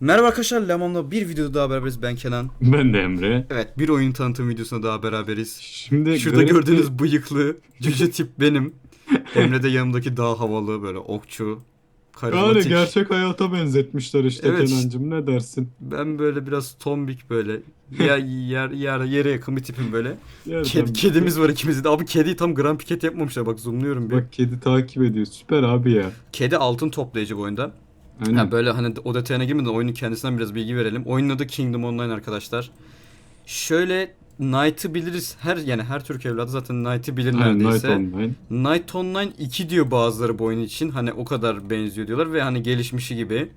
Merhaba arkadaşlar Lemon'la bir videoda daha beraberiz ben Kenan. Ben de Emre. Evet bir oyun tanıtım videosunda daha beraberiz. Şimdi Şurada garip gördüğünüz bıyıklı cüce tip benim. Emre de yanımdaki daha havalı böyle okçu. Yani Karizmatik. gerçek hayata benzetmişler işte Evet. Kenancığım ne dersin? Ben böyle biraz tombik böyle. Ya yer, yer, yere yakın bir tipim böyle. Ked, kedimiz var ikimizde de. Abi kediyi tam Grand Piket yapmamışlar bak zoomluyorum bir. Bak kedi takip ediyor. Süper abi ya. Kedi altın toplayıcı bu oyunda. Aynen. Ha böyle hani o detayına girmeden oyunun kendisinden biraz bilgi verelim. Oyunun adı Kingdom Online arkadaşlar. Şöyle Knight'ı biliriz. Her yani her Türk evladı zaten Knight'ı bilir Aynen, neredeyse. Night Online. Knight Online 2 diyor bazıları bu oyun için. Hani o kadar benziyor diyorlar ve hani gelişmişi gibi.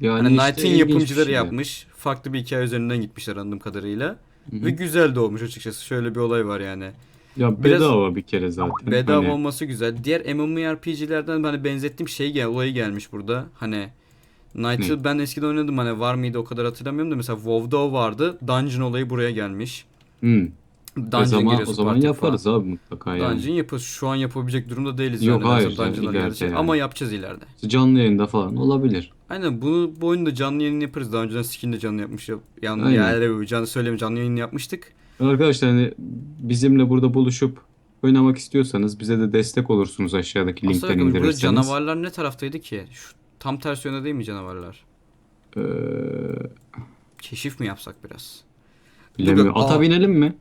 Yani Hani işte Knight'ın ilginç yapımcıları şey. yapmış. Farklı bir hikaye üzerinden gitmişler anladığım kadarıyla. Hı hı. Ve güzel de olmuş açıkçası. Şöyle bir olay var yani. Ya biraz- bedava bir kere zaten. Bedava Hani- olması güzel. Diğer MMORPG'lerden hani benzettiğim şey gel olayı gelmiş burada. Hani Ne? ben eskiden oynadım hani var mıydı o kadar hatırlamıyorum da mesela WoW'da o vardı. Dungeon olayı buraya gelmiş. Hı. Dungeon o zaman, giriyorsun o zaman parti yaparız abi mutlaka yani. Dungeon yaparız. Şu an yapabilecek durumda değiliz Yok, yani. hayır, Mesela yani Dungeon'lar ileride gelecek. yani. Ama yapacağız ileride. Canlı yayında falan olabilir. Aynen bunu bu oyunda canlı yayın yaparız. Daha önceden skin'de canlı yapmış. Yani, Aynen. yani canlı söyleyeyim canlı yayın yapmıştık. Arkadaşlar hani bizimle burada buluşup oynamak istiyorsanız bize de destek olursunuz aşağıdaki Aslında linkten bakın burada indirirseniz. canavarlar ne taraftaydı ki? Şu tam tersi yönde değil mi canavarlar? Ee, Keşif mi yapsak biraz? bilemiyorum. Aa. Ata binelim mi?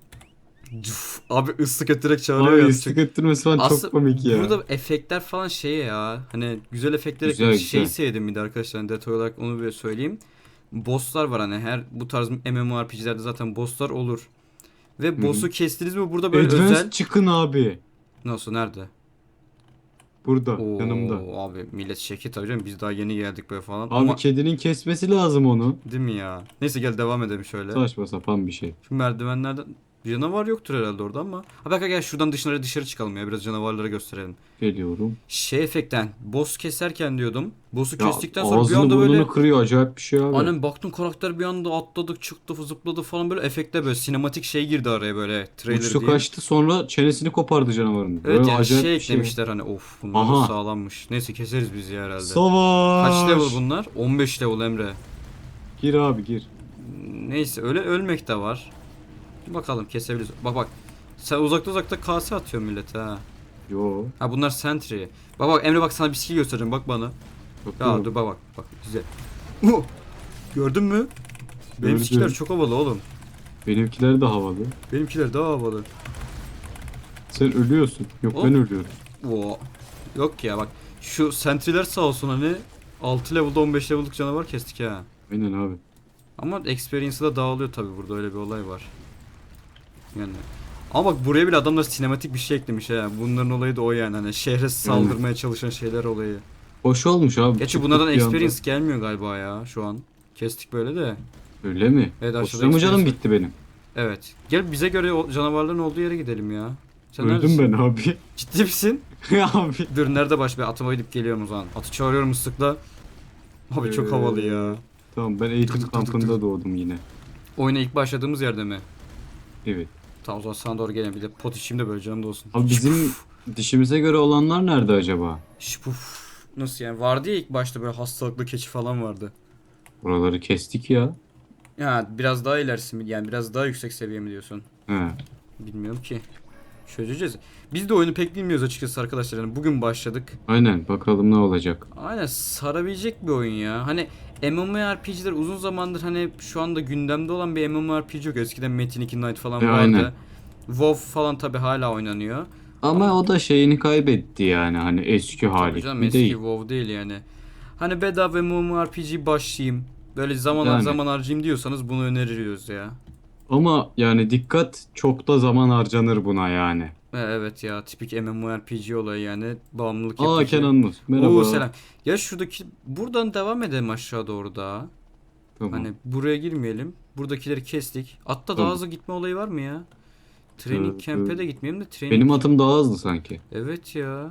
Cuf, abi ıslık öttürerek çağırıyor Abi ya. istek ettirmesi falan Aslında çok komik ya. Burada efektler falan şey ya. Hani güzel efektler Güzel, eklemiş. Şey sevdim bir de arkadaşlar. hani detay olarak onu bir söyleyeyim. Bosslar var hani her bu tarz MMORPG'lerde zaten bosslar olur. Ve boss'u kestiniz mi burada böyle Advance özel. çıkın abi. Nasıl nerede? Burada Oo, yanımda. Abi millet şirket tabii canım biz daha yeni geldik böyle falan. Abi Ama kedinin kesmesi lazım onu. değil mi ya? Neyse gel devam edelim şöyle. Saçma sapan bir şey. Şu merdivenlerden canavar yoktur herhalde orada ama. Ha bak gel şuradan dışarı dışarı çıkalım ya biraz canavarları gösterelim. Geliyorum. Şey efekten boss keserken diyordum. Boss'u Ya kestikten sonra bir anda böyle kırıyor acayip bir şey abi. Annem baktım karakter bir anda atladı çıktı zıpladı falan böyle efekte böyle sinematik şey girdi araya böyle trailer Uçtu diye. kaçtı sonra çenesini kopardı canavarın. Evet Böyle yani acayip şey şey. eklemişler hani of bunlar Aha. da sağlammış. Neyse keseriz biz ya herhalde. Savaş. Kaç level bunlar? 15 level Emre. Gir abi gir. Neyse öyle ölmek de var. Bakalım kesebiliriz. Bak bak. Sen uzakta uzakta kase atıyor millet ha. Yo. Ha bunlar sentry. Bak bak Emre bak sana bir skill göstereceğim bak bana. Ya bakıyorum. dur bak bak bak güzel. Uh! Gördün mü? Benim skiller çok havalı oğlum. Benimkiler de havalı. Benimkiler daha havalı. Sen ölüyorsun. Yok Hop. ben ölüyorum. Oo. Yok ya bak. Şu sentry'ler sağ olsun hani 6 level'da 15 level'lık canavar kestik ha. Aynen abi. Ama experience'ı da dağılıyor tabi burada öyle bir olay var. Yani ama bak buraya bile adamlar sinematik bir şey eklemiş ha. Bunların olayı da o yani hani şehre saldırmaya çalışan şeyler olayı. Hoş olmuş abi. Gerçi Çıktık bunlardan bir anda. experience gelmiyor galiba ya şu an. Kestik böyle de. Öyle mi? Evet, aşağıda Boşuna mı canım gitti benim? Evet. Gel bize göre o canavarların olduğu yere gidelim ya. Sen Öldüm neredesin? ben abi. Ciddi misin? abi. Dur nerede baş be atıma gidip geliyorum o zaman. Atı çağırıyorum ıslıkla. Abi çok Ee, havalı ya. Tamam ben eğitim Tık tık tık tık kampında doğdum yine. Oyuna ilk başladığımız yerde mi? Evet. Tamam o zaman sana doğru gelelim. Bir de pot içeyim de böyle canım da olsun. Abi bizim dişimize göre olanlar nerede acaba? Şpuf. Nasıl yani? Vardı ya ilk başta böyle hastalıklı keçi falan vardı. Buraları kestik ya. Ya biraz daha ilerisi mi? Yani biraz daha yüksek seviye mi diyorsun? He. Bilmiyorum ki. Çözeceğiz. Biz de oyunu pek bilmiyoruz açıkçası arkadaşlar. Yani bugün başladık. Aynen bakalım ne olacak. Aynen sarabilecek bir oyun ya. Hani MMORPG'ler uzun zamandır hani şu anda gündemde olan bir MMORPG yok. Eskiden Metin 2 Night falan E, vardı. aynen. WoW falan tabi hala oynanıyor. Ama o da şeyini kaybetti yani hani eski hali canım eski değil. WoW değil yani. Hani bedava MMORPG başlayayım. Böyle zaman Yani. zaman harcayayım diyorsanız bunu öneriyoruz ya. Ama yani dikkat çok da zaman harcanır buna yani. E, Evet ya tipik MMORPG olayı yani bağımlılık Aa yapıcı. Kenan Muz. Merhaba. Oo selam. Ya şuradaki buradan devam edelim aşağı doğru da. Tamam. Hani buraya girmeyelim. Buradakileri kestik. Atta daha Tamam. hızlı gitme olayı var mı ya? Training Ee, camp'e e, de gitmeyelim de training. Benim atım daha hızlı sanki. Evet ya.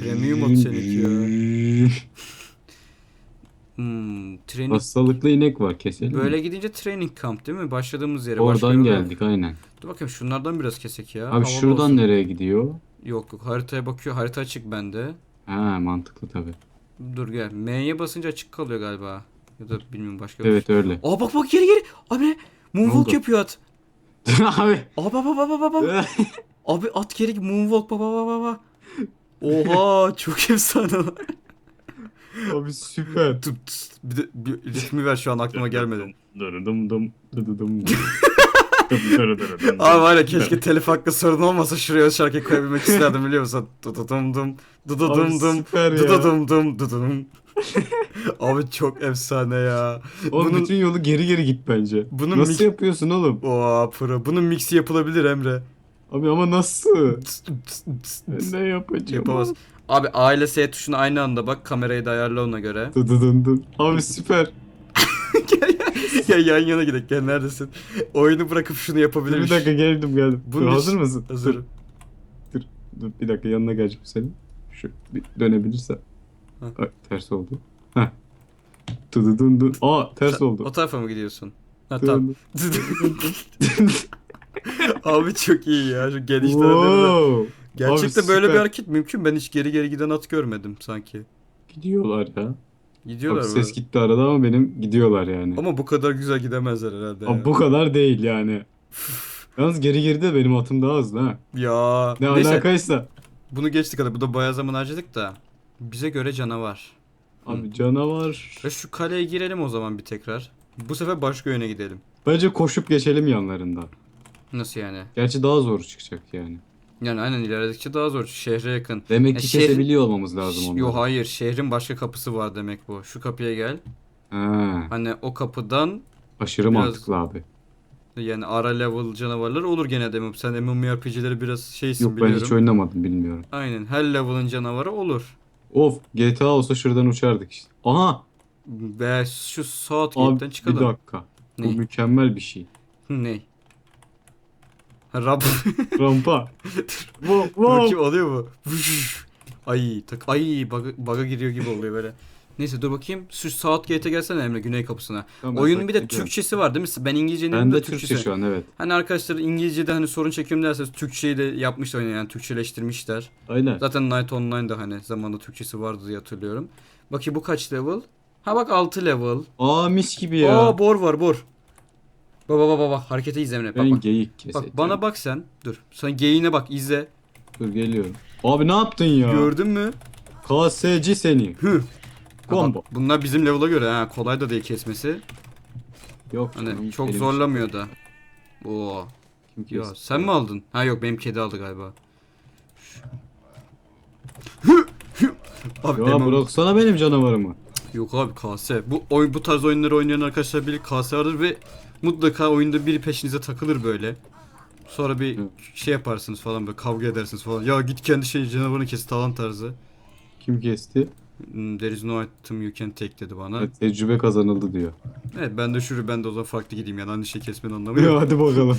Premium at seninki ya. Hmm, training Hastalıklı inek var keselim. Böyle mi? gidince training camp değil mi? Başladığımız yere. Oradan geldik aynen. Dur bakayım şunlardan biraz kesek ya. Abi Havalı şuradan olsun. nereye gidiyor? Yok yok haritaya bakıyor. Harita açık bende. Ha mantıklı tabi. Dur gel. M'ye basınca açık kalıyor galiba. Ya da bilmiyorum başka bir Evet şey. öyle. Aa bak bak geri geri. Abi ne? Moonwalk yapıyor at. Abi. Aa bak bak bak bak bak. Abi at geri moonwalk bak bak, bak. Oha çok efsane. Abi süper. Tıp tıs. Bir de bir ritmi ver şu an aklıma gelmedi. Dırıdım dım dıdıdım. Abi var ya keşke telif hakkı sorun olmasa şuraya şarkı koyabilmek isterdim biliyor musun? Dıdıdım dım dıdıdım Abi dım süper ya. dıdıdım dım dıdıdım. Abi çok efsane ya. Oğlum Bunun- bütün yolu geri geri git bence. Bunun nasıl mik- yapıyorsun oğlum? Oha pro. Bunun mixi yapılabilir Emre. Abi ama nasıl? Tıs. ne yapacağım? Yapamaz. Abi A ile S tuşuna aynı anda bak kamerayı da ayarla ona göre. Dıdıdım dım. Abi süper. ya yan yana gidelim gel neredesin? Oyunu bırakıp şunu Dur bir dakika geldim geldim. Bunun Dur, hazır mısın? Hazırım. Dur, dur, dur bir dakika yanına geleceğim senin. Şu bir dönebilirsen. Ha. Ay, ters oldu. Heh. Dı. Aa ters Sen- oldu. O tarafa mı gidiyorsun? Ha tamam. Dıdıdın. Abi çok iyi ya şu genişlemeleri. wow. Gerçekte Abi böyle bir süper. hareket mümkün. Ben hiç geri geri giden at görmedim sanki. Gidiyorlar ya. Gidiyorlar Bak böyle. ses gitti arada ama benim gidiyorlar yani. Ama bu kadar güzel gidemezler herhalde. Abi ya. bu kadar değil yani. Yalnız geri geri de benim atım daha hızlı ha. Ya. Ne Neyse alakaysa. bunu geçtik hadi. Bu da bayağı zaman harcadık da. Bize göre canavar. Abi canavar. Ve şu kaleye girelim o zaman bir tekrar. Bu sefer başka yöne gidelim. Bence koşup geçelim yanlarından. Nasıl yani? Gerçi daha zor çıkacak yani. Yani aynen ilerledikçe daha zor. Şehre yakın. Demek ki şehir- kesebiliyor olmamız lazım onları. Yo hayır. Şehrin başka kapısı var demek bu. Şu kapıya gel. Ha, Hani o kapıdan aşırı Biraz- mantıklı abi. yani ara level canavarlar olur gene de. Sen MMORPG'leri biraz şeysin Yok ben biliyorum. hiç oynamadım bilmiyorum. Aynen. Her level'ın canavarı olur. Of GTA olsa şuradan uçardık işte. Aha Ve şu saat abi gate'den bir çıkalım. dakika. Bu Ne? mükemmel bir şey. Ne? Rab. Rampa. wow, Bakayım oluyor mu? Vuş. Ay tak ay bug'a, bug'a giriyor gibi oluyor böyle. Neyse dur bakayım. Şu saat gate'e gelsene Emre güney kapısına. Tamam, ben Oyunun bir de ediyorum. Türkçesi var değil mi? Ben İngilizcenin Ben de de Türkçesi. Türkçe şu an evet. Hani arkadaşlar İngilizce'de hani sorun çekiyorum derseniz Türkçeyi de yapmışlar yani Türkçeleştirmişler. Aynen. Zaten Night Online'da hani zamanında Türkçesi vardı diye hatırlıyorum. Bakayım bu kaç level? Ha bak 6 level. Aa mis gibi ya. Aa bor var bor. Baba baba bak harekete izle Emre. Bak ben bak. geyik keseceğim. Bak bana bak sen. Dur. Sen geyiğine bak izle. Dur geliyorum. Abi ne yaptın ya? Gördün mü? KSC seni. Hı. Combo. bak, bunlar bizim level'a göre ha kolay da değil kesmesi. Yok. Hani canım, çok benim zorlamıyor da. Oo. kim Ya kesti? sen mi aldın? Ha yok benim kedi aldı galiba. Hı, hı. Abi Ya Emre- bıraksana benim canavarımı. Yok abi KS. Bu oyun bu tarz oyunları oynayan arkadaşlar bilir KS vardır ve mutlaka oyunda biri peşinize takılır böyle. Sonra bir Hı. şey yaparsınız falan böyle kavga edersiniz falan. Ya git kendi şey canavarını kes falan tarzı. Kim kesti? Hmm, There is no item you can take dedi bana. Evet, Evet, tecrübe kazanıldı diyor. ben de şuraya ben de o zaman farklı gideyim yani aynı şey kesmenin anlamı Ya yok. hadi bakalım.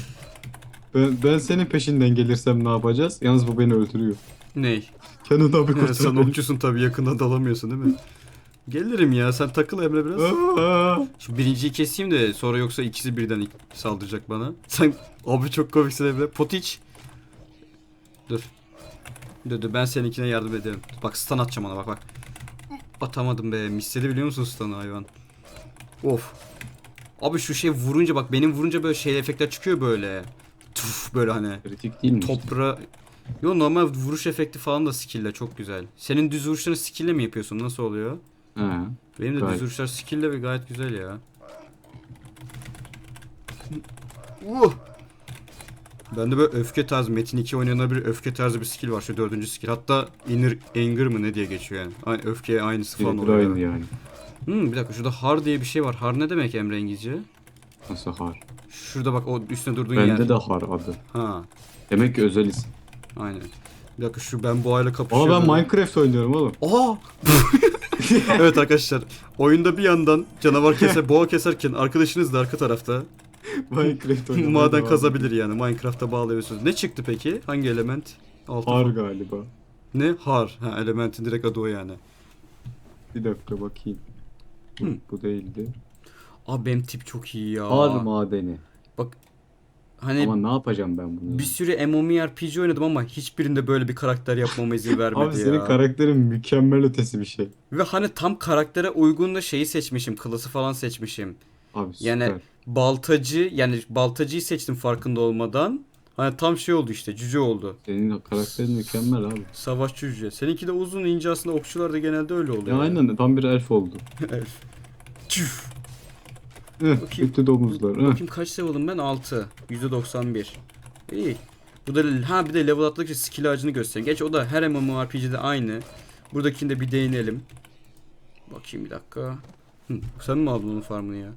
Ben, ben senin peşinden gelirsem ne yapacağız? Yalnız bu beni öldürüyor. Ney? Kenan abi Ya, sen okçusun tabii yakından dalamıyorsun değil mi? Gelirim ya sen takıl Emre biraz. Şu birinciyi keseyim de sonra yoksa ikisi birden saldıracak bana. Sen abi çok komiksin Emre. Potiç. Dur. Dur dur ben seninkine yardım ederim. Bak stun atacağım ona bak bak. Atamadım be. Misledi biliyor musun stun'ı hayvan? Of. Abi şu şey vurunca bak benim vurunca böyle şey efektler çıkıyor böyle. Tuf böyle hani. Kritik değil mi? Topra... Yo normal vuruş efekti falan da skill'le çok güzel. Senin düz vuruşlarını skill'le mi yapıyorsun? Nasıl oluyor? Ha. Benim de Gayet. düz vuruşlar skill'le ve gayet güzel ya. Uh! Bende böyle öfke tarzı Metin 2 oynayanlar bir öfke tarzı bir skill var şu dördüncü skill. Hatta inner anger mı ne diye geçiyor yani. Aynı öfkeye aynısı falan Birebir oluyor. aynı yani. Hmm, bir dakika şurada har diye bir şey var. Har ne demek Emre İngilizce? Nasıl har? Şurada bak o üstüne durduğun yer. Bende de har adı. Ha, Demek ki özel isim. aynen. Bir dakika şu ben boğayla Aa kapışıyorum. ben Minecraft oynuyorum oğlum. Aa! evet arkadaşlar. Oyunda bir yandan canavar keser, boğa keserken arkadaşınız da arka tarafta Minecraft maden kazabilir yani. Minecraft'a bağlayabiliyorsunuz. Ne çıktı peki? Hangi element? Altı Har galiba. Ne? Har. Ha, elementin direkt adı o yani. Bir dakika bakayım. Bu, bu değildi. Abi benim tip çok iyi ya. Har madeni. Hani Ama ne yapacağım ben bunu? bir sürü MMORPG oynadım ama hiçbirinde böyle bir karakter yapmama izin vermedi Abi ya. senin karakterin mükemmel ötesi bir şey. Ve hani tam karaktere uygun da şeyi seçmişim. Klası falan seçmişim. Abi süper. Yani baltacı yani baltacıyı seçtim farkında olmadan. Hani tam şey oldu işte cüce oldu. Senin karakterin mükemmel abi. Savaşçı cüce. Seninki de uzun ince aslında okçular da genelde öyle oluyor. Ya aynen tam bir elf oldu. Çüf. Heh, Bakayım. kötü domuzlar. Bakayım kaç level'ım ben? 6. %91. İyi. Bu da ha bir de level atladıkça skill ağacını göstereyim. Geç o da her MMORPG'de aynı. Buradakinde bir değinelim. Bakayım bir dakika. Hı, sen mi aldın onun farmını ya?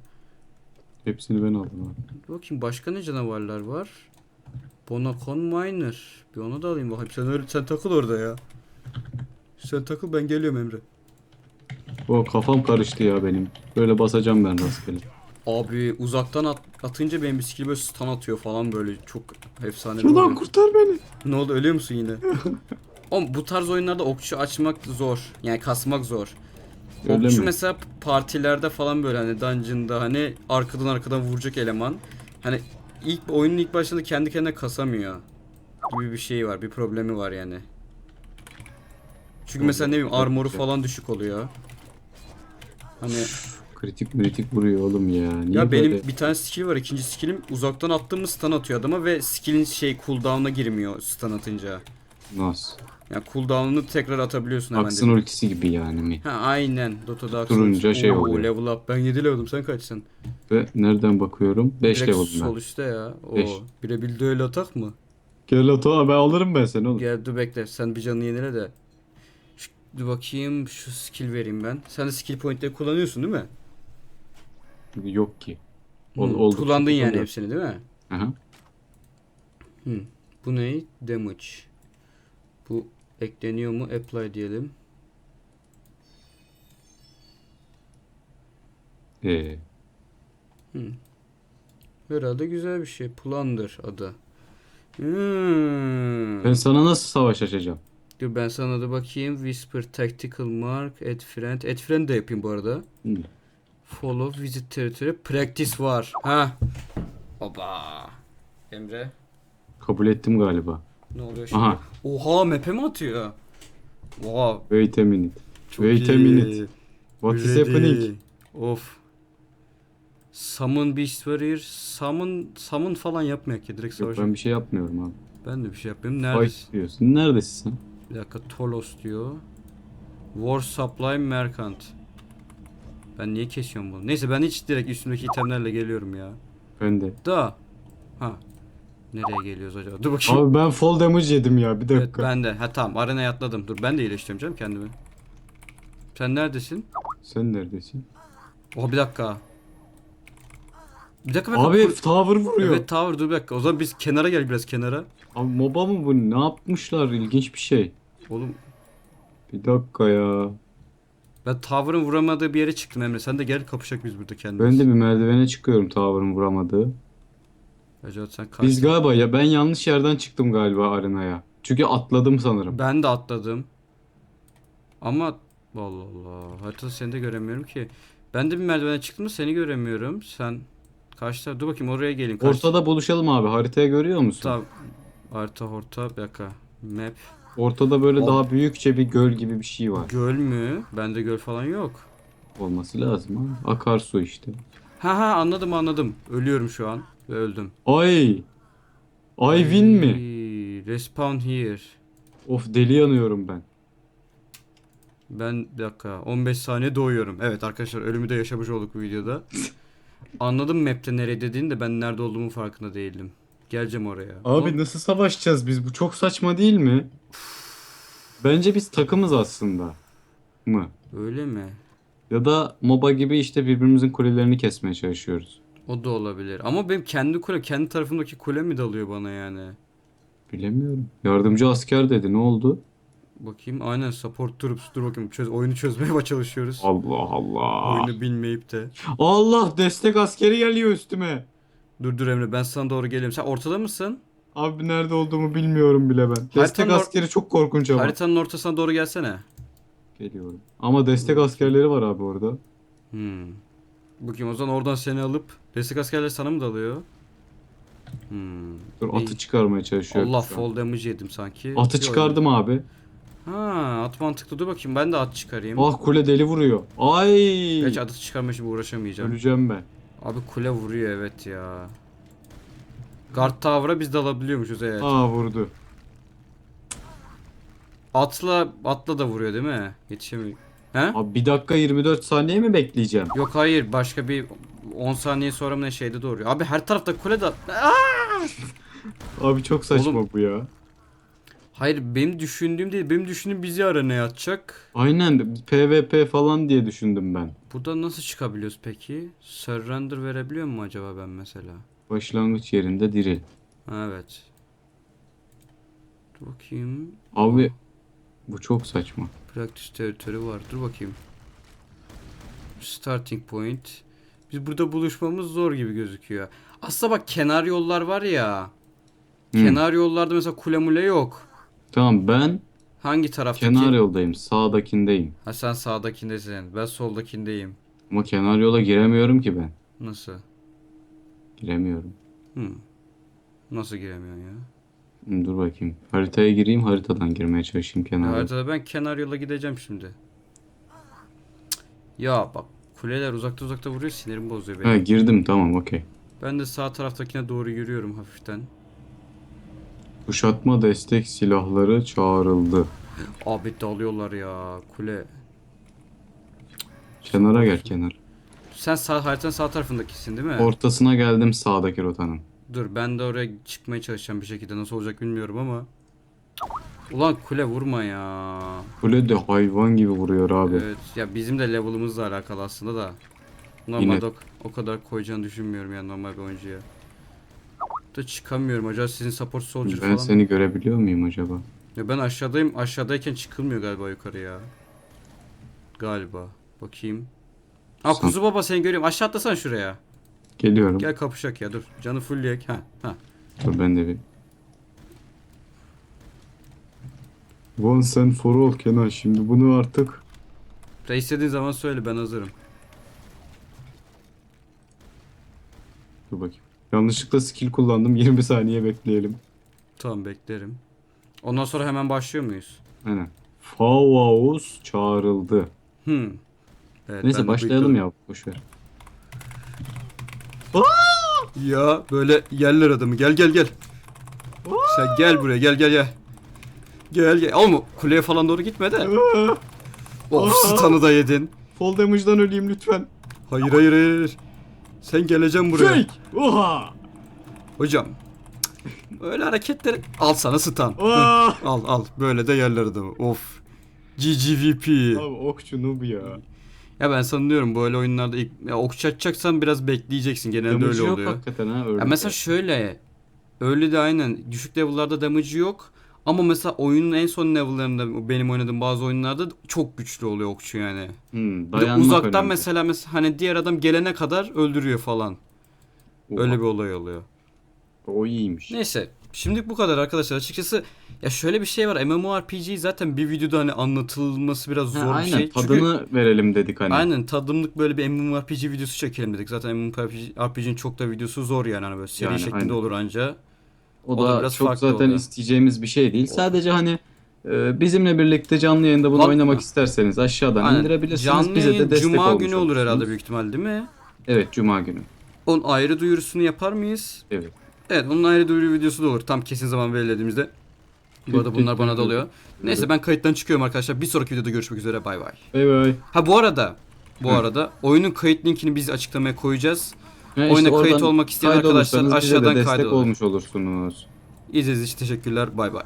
Hepsini ben aldım abi. Bakayım başka ne canavarlar var? Bonacon Miner. Bir onu da alayım bakayım. Sen öyle sen takıl orada ya. Sen takıl ben geliyorum Emre. O kafam karıştı ya benim. Böyle basacağım ben rastgele. Abi uzaktan at- atınca benim skill böyle stun atıyor falan böyle çok efsane. Şuradan kurtar beni. Ne oldu ölüyor musun yine? Oğlum bu tarz oyunlarda okçu açmak zor. Yani kasmak zor. Öyle okçu mi? mesela partilerde falan böyle hani dungeon'da hani arkadan arkadan vuracak eleman. Hani ilk oyunun ilk başında kendi kendine kasamıyor. Gibi bir şey var. Bir problemi var yani. Çünkü mesela ne bileyim armoru falan düşük oluyor. Hani Kritik kritik vuruyor oğlum ya. Niye ya benim böyle? bir tane skill var. ikinci skillim uzaktan attığımız stun atıyor adama ve skill'in şey cooldown'a girmiyor stun atınca. Nasıl? Yani cooldown'unu tekrar atabiliyorsun hemen. Aksın ultisi gibi yani mi? Ha aynen. Dota'da Aksın Durunca şey Oo, oluyor. level up. Ben 7 level'ım sen kaçsın? Ve nereden bakıyorum? 5 Direkt level sol ben. üstte ya. O Beş. bire bildi öyle atak mı? Gel Ato ben alırım ben seni oğlum. Gel dur bekle. Sen bir canını yenile de. Şu, dur bakayım şu skill vereyim ben. Sen de skill point'leri kullanıyorsun değil mi? Yok ki. Ol, Hı, oldukça Kullandın yani kullanıyorum. hepsini değil mi? Aha. Hı. Bu ne? Damage. Bu ekleniyor mu? Apply diyelim. Ee, Herhalde güzel bir şey. Plunder adı. Hmm. ben sana nasıl savaş açacağım? Dur ben sana da bakayım. Whisper Tactical Mark. Add Friend. Add Friend de yapayım bu arada. Hı. Follow Visit Territory. Practice var. Ha. Oba. Emre. Kabul ettim galiba. Ne oluyor şimdi? Aha. Oha map'e mi atıyor? Wow. Wait a minute. Çok Wait a iyi. minute. What is Ready. happening? Of. Summon Beast Warrior. Summon, summon falan yapmayak ya. Direkt Yok savaşalım. ben bir şey yapmıyorum abi. Ben de bir şey yapayım. Neredesin? Fight diyorsun. Neredesin sen? Bir dakika Tolos diyor. War Supply Merchant. Ben niye kesiyorum bunu? Neyse ben hiç direkt üstümdeki itemlerle geliyorum ya. Ben de. Da. Ha. Nereye geliyoruz acaba? Dur bakayım. Abi ben fall damage yedim ya. Bir evet dakika. ben de. Ha tamam arenaya atladım. Dur ben de iyileştiriyorum canım kendimi. Sen neredesin? Sen neredesin? Oha bir dakika. Bir dakika dakika. Abi tower vuruyor. Evet tower dur bir dakika. O zaman biz kenara gel biraz kenara. Abi moba mı bu? Ne yapmışlar? İlginç bir şey. Oğlum Bir dakika ya. Ben tower'ın vuramadığı bir yere çıktım Emre. Sen de gel kapışak biz burada kendimiz. Ben de bir merdivene çıkıyorum tower'ın vuramadığı. Acaba sen kaç... Biz galiba ya ben yanlış yerden çıktım galiba arenaya. Çünkü atladım sanırım. Ben de atladım. Ama Allah Allah. Haritada seni de göremiyorum ki. Ben de bir merdivene çıktım da seni göremiyorum. Sen kaçta? Dur bakayım oraya gelin. Kaç... Ortada buluşalım abi. Haritaya görüyor musun? Orta. Harita orta. Bir dakika. Map. Ortada böyle O- daha büyükçe bir göl gibi bir şey var. Göl mü? Bende göl falan yok. Olması lazım abi. Akarsu işte. Ha ha anladım anladım. Ölüyorum şu an. Ve öldüm. Ay! Ay win mi? Ay, Respawn here. Of deli yanıyorum ben. Ben bir dakika 15 saniye doğuyorum. Evet arkadaşlar ölümü de yaşamış olduk bu videoda. Anladım map'te nereye dediğini de ben nerede olduğumun farkında değildim. Geleceğim oraya. Abi nasıl savaşacağız biz? Bu çok saçma değil mi? Bence biz takımız aslında. Mı? Öyle mi? Ya da MOBA gibi işte birbirimizin kulelerini kesmeye çalışıyoruz. O da olabilir. Ama benim kendi kule, kendi tarafımdaki kule mi dalıyor bana yani? Bilemiyorum. Yardımcı asker dedi. Ne oldu? Bakayım aynen support troops. Dur bakayım çöz, oyunu çözmeye çalışıyoruz. Allah Allah. Oyunu bilmeyip de. Allah destek askeri geliyor üstüme. Dur dur Emre ben sana doğru geliyorum. Sen ortada mısın? Abi nerede olduğumu bilmiyorum bile ben. Destek or- askeri çok korkunç ama. Haritanın ortasına doğru gelsene. Geliyorum. Ama destek askerleri var abi orada. Hmm. Bakayım o zaman oradan seni alıp destek askerleri sana mı dalıyor? Hmm. Dur İyi. atı çıkarmaya çalışıyorum. Allah şu an. fall damage yedim sanki. Atı Yo, çıkardım abi. Ha at mantıklı dur bakayım ben de at çıkarayım. Ah kule deli vuruyor. Ay. Gerçi atı çıkarma için uğraşamayacağım. Öleceğim ben. Abi kule vuruyor evet ya. Guard Tower'a biz de alabiliyormuşuz evet. Aa vurdu. Atla atla da vuruyor değil mi? Yetişemiyor. He? Abi bir dakika 24 saniye mi bekleyeceğim? Yok hayır başka bir 10 saniye sonra mı ne şeyde doğuruyor. Abi her tarafta kule de... Aa! Abi çok saçma Oğlum- bu ya. Hayır benim düşündüğüm değil. Benim düşündüğüm bizi aranaya atacak. Aynen PvP falan diye düşündüm ben. Buradan nasıl çıkabiliyoruz peki? Surrender verebiliyor mu acaba ben mesela? Başlangıç yerinde diril. Evet. Dur bakayım. Abi bu çok saçma. Practice territory var. Dur bakayım. Starting point. Biz burada buluşmamız zor gibi gözüküyor. Aslında bak kenar yollar var ya. Hı. Kenar yollarda mesela kule mule yok. Tamam ben Hangi taraftaki? kenar yoldayım. Sağdakindeyim. Ha sen sağdakindesin. Ben soldakindeyim. Ama kenar yola giremiyorum ki ben. Nasıl? Giremiyorum. Hmm. Nasıl giremiyorsun ya? Hı, Dur bakayım. Haritaya gireyim haritadan girmeye çalışayım kenara. Haritada ben kenar yola gideceğim şimdi. Ya bak kuleler uzakta uzakta vuruyor sinirim bozuyor benim. Ha girdim tamam okey. Ben de sağ taraftakine doğru yürüyorum hafiften. Kuşatma destek silahları çağrıldı. Abi dalıyorlar ya kule. Kenara gel kenar. Sen sağ haritanın sağ tarafındakisin değil mi? Ortasına geldim sağdaki rotanın. Dur ben de oraya çıkmaya çalışacağım bir şekilde nasıl olacak bilmiyorum ama. Ulan kule vurma ya. Kule de hayvan gibi vuruyor abi. Evet ya bizim de level'ımızla alakalı aslında da. Normalde o, o kadar koyacağını düşünmüyorum yani normal bir oyuncuya. Da çıkamıyorum acaba sizin support soldier ben falan. seni görebiliyor muyum acaba? Ya ben aşağıdayım aşağıdayken çıkılmıyor galiba yukarı ya. Galiba. Bakayım. Aa Sen- kuzu baba seni görüyorum. Aşağı atlasan şuraya. Geliyorum. Gel kapışak ya dur. Canı fullleyek. Ha ha. Dur ben de bir. Once and for all Kenan şimdi bunu artık Da istediğin zaman söyle ben hazırım. dur bakayım. Yanlışlıkla skill kullandım 20 saniye bekleyelim. Tamam beklerim. Ondan sonra hemen başlıyor muyuz? Aynen. Favaus çağrıldı. Hmm. Evet, ben Neyse de başlayalım bekliyorum. ya boşver. Ya böyle yerler adamı. Gel gel gel. Sen gel buraya gel gel gel. Gel gel. Oğlum kuleye falan doğru gitme de. Of stun'ı da yedin. Fall damage'dan öleyim lütfen. Hayır hayır hayır. Sen geleceksin buraya. Fake! Oha! Hocam. Öyle hareketleri al sana Aa! al al. Böyle de yerler adamı. Of. GGVP. Abi okçu noob ya. Ya ben sanıyorum böyle oyunlarda ilk ya okçu atacaksan biraz bekleyeceksin. Genelde Damage öyle yok oluyor. hakikaten ha öyle. Ya mesela şöyle öyle de aynen düşük level'larda damage'ı yok. Ama mesela oyunun en son level'larında benim oynadığım bazı oyunlarda çok güçlü oluyor okçu yani. hmm, Bir dayanmak uzaktan önemli. mesela mesela hani diğer adam gelene kadar öldürüyor falan. Oha, Öyle bir olay oluyor. O iyiymiş. Neyse. Şimdilik bu kadar arkadaşlar. Açıkçası ya şöyle bir şey var. MMORPG zaten bir videoda hani anlatılması biraz Ha, zor bir aynen şey. Çünkü tadını verelim dedik hani. Aynen tadımlık böyle bir MMORPG videosu çekelim dedik. Zaten MMORPG'nin çok da videosu zor yani hani böyle seri Yani, şeklinde aynen. olur anca. O, O da da, çok zaten oluyor. isteyeceğimiz bir şey değil. Sadece hani e, bizimle birlikte canlı yayında bunu Lan- oynamak isterseniz aşağıdan Aynen. indirebilirsiniz. Canlı Bize de destek Cuma günü olur olursunuz. herhalde büyük ihtimal değil mi? Evet Cuma günü. Onun ayrı duyurusunu yapar mıyız? Evet. Evet onun ayrı duyuru videosu da olur. Tam kesin zaman belirlediğimizde. Bu arada bunlar bana da oluyor. Neyse ben kayıttan çıkıyorum arkadaşlar. Bir sonraki videoda görüşmek üzere. Bay bay. Bay bay. Ha bu arada bu arada oyunun kayıt linkini biz açıklamaya koyacağız. Ya Oyuna oradan kayıt olmak isteyen arkadaşlar aşağıdan destek kaydolun. olmuş olursunuz. İzlediğiniz için teşekkürler. Bay bay.